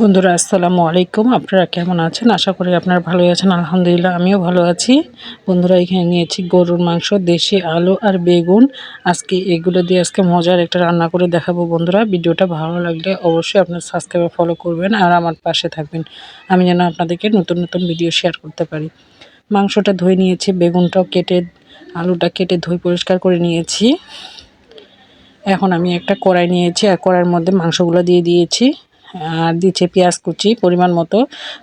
বন্ধুরা, আসসালামু আলাইকুম। আপনারা কেমন আছেন? আশা করি আপনারা ভালোই আছেন। আলহামদুলিল্লাহ, আমিও ভালো আছি। বন্ধুরা, এখানে নিয়েছি গরুর মাংস, দেশি আলু আর বেগুন। আজকে এগুলো দিয়ে আজকে মজার একটা রান্না করে দেখাবো বন্ধুরা। ভিডিওটা ভালো লাগলে অবশ্যই আপনার সাবস্ক্রাইব ফলো করবেন আর আমার পাশে থাকবেন। আমি যেন আপনাদেরকে নতুন নতুন ভিডিও শেয়ার করতে পারি। মাংসটা ধুয়ে নিয়েছি, বেগুনটাও কেটে, আলুটা কেটে ধুয়ে পরিষ্কার করে নিয়েছি। এখন আমি একটা কড়াই নিয়েছি, আর কড়াইয়ের মধ্যে মাংসগুলো দিয়ে দিয়েছি। আর দিচ্ছে পেঁয়াজ কুচি পরিমাণ মতো।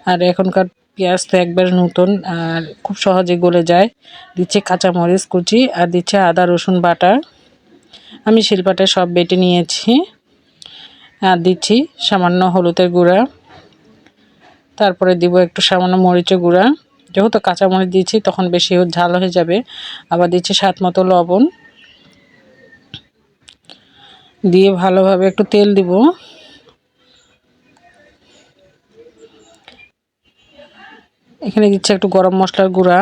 আর এখনকার পেঁয়াজ তো একবার নতুন, আর খুব সহজে গলে যায়। দিচ্ছে কাঁচামরিচ কুচি আর দিচ্ছে আদা, রসুন বাটা। আমি শিলপাটে সব বেটে নিয়েছি। আর দিচ্ছি সামান্য হলুদের গুঁড়া। তারপরে দিব একটু সামান্য মরিচের গুঁড়া। যেহেতু কাঁচামরিচ দিচ্ছি তখন বেশি ঝাল হয়ে যাবে। আবার দিচ্ছি স্বাদ মতো লবণ। দিয়ে ভালোভাবে একটু তেল দিব। এখানে দিচ্ছে একটু গরম মশলার গুঁড়া।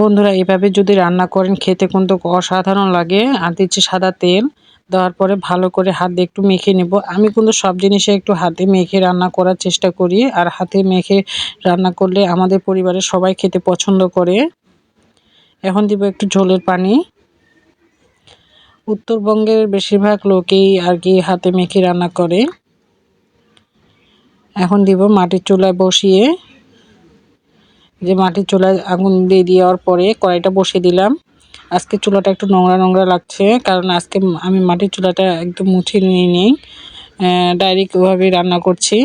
বন্ধুরা, এভাবে যদি রান্না করেন, খেতে কিন্তু অসাধারণ লাগে। আর দিচ্ছি সাদা তেল, দেওয়ার পরে ভালো করে হাত দিয়ে একটু মেখে নেব। আমি কিন্তু সব জিনিসে একটু হাতে মেখে রান্না করার চেষ্টা করি। আর হাতে মেখে রান্না করলে আমাদের পরিবারের সবাই খেতে পছন্দ করে। এখন দিব একটু ঝোলের পানি। উত্তরবঙ্গের বেশিরভাগ লোকেই আর কি হাতে মেখে রান্না করে। এখন দিব মাটির চুলায় বসিয়ে। যে মাটির চুলায় আগুন দিয়ে দেওয়ার পরে কড়াইটা বসিয়ে দিলাম। আজকে চুলাটা একটু নোংরা নোংরা লাগছে, কারণ আজকে আমি মাটির চুলাটা একদম মুছে নিয়ে নিই। ডাইরেক্ট ওভাবে রান্না করছি।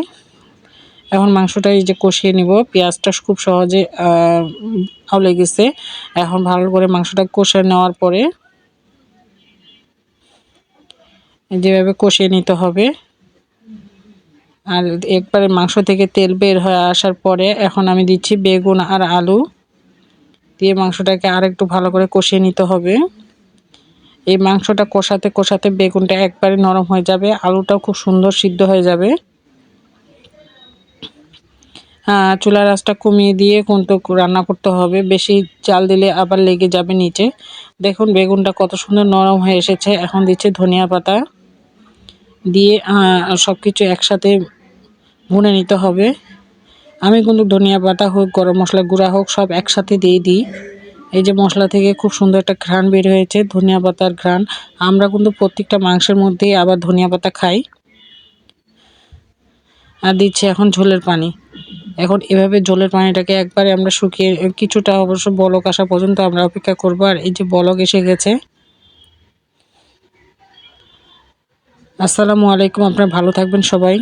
এখন মাংসটা এই যে কষিয়ে নিব। পেঁয়াজটা খুব সহজে আউলে গেছে। এখন ভালো করে মাংসটা কষে নেওয়ার পরে যেভাবে কষিয়ে নিতে হবে। আর একবারে মাংস থেকে তেল বের হয়ে আসার পরে এখন আমি দিচ্ছি বেগুন আর আলু। দিয়ে মাংসটাকে আর একটু ভালো করে কষিয়ে নিতে হবে। এই মাংসটা কষাতে কষাতে বেগুনটা একবারে নরম হয়ে যাবে, আলুটাও খুব সুন্দর সিদ্ধ হয়ে যাবে। হ্যাঁ চুলার আঁচটা কমিয়ে দিয়ে কিন্তু রান্না করতে হবে, বেশি চাল দিলে আবার লেগে যাবে নিচে। দেখুন বেগুনটা কত সুন্দর নরম হয়ে এসেছে, এখন দিচ্ছে ধনিয়া পাতা। দিয়ে সব কিছু একসাথে ভুনে নিতে হবে। আমি কিন্তু ধনিয়া পাতা হোক, গরম মশলা গুঁড়া হোক, সব একসাথে দিয়ে দিই। এই যে মশলা থেকে খুব সুন্দর একটা ঘ্রাণ বের হয়েছে, ধনিয়া পাতার ঘ্রাণ। আমরা কিন্তু প্রত্যেকটা মাংসের মধ্যেই আবার ধনিয়া পাতা খাই। আর দিচ্ছে এখন ঝোলের পানি। এখন এভাবে জলের পানিটাকে একবারে আমরা শুকিয়ে, কিছুটা অবশ্য বলক আসা পর্যন্ত আমরা অপেক্ষা করব। আর এই যে বলক এসে গেছে আসসালামু আলাইকুম আপনারা ভালো থাকবেন সবাই।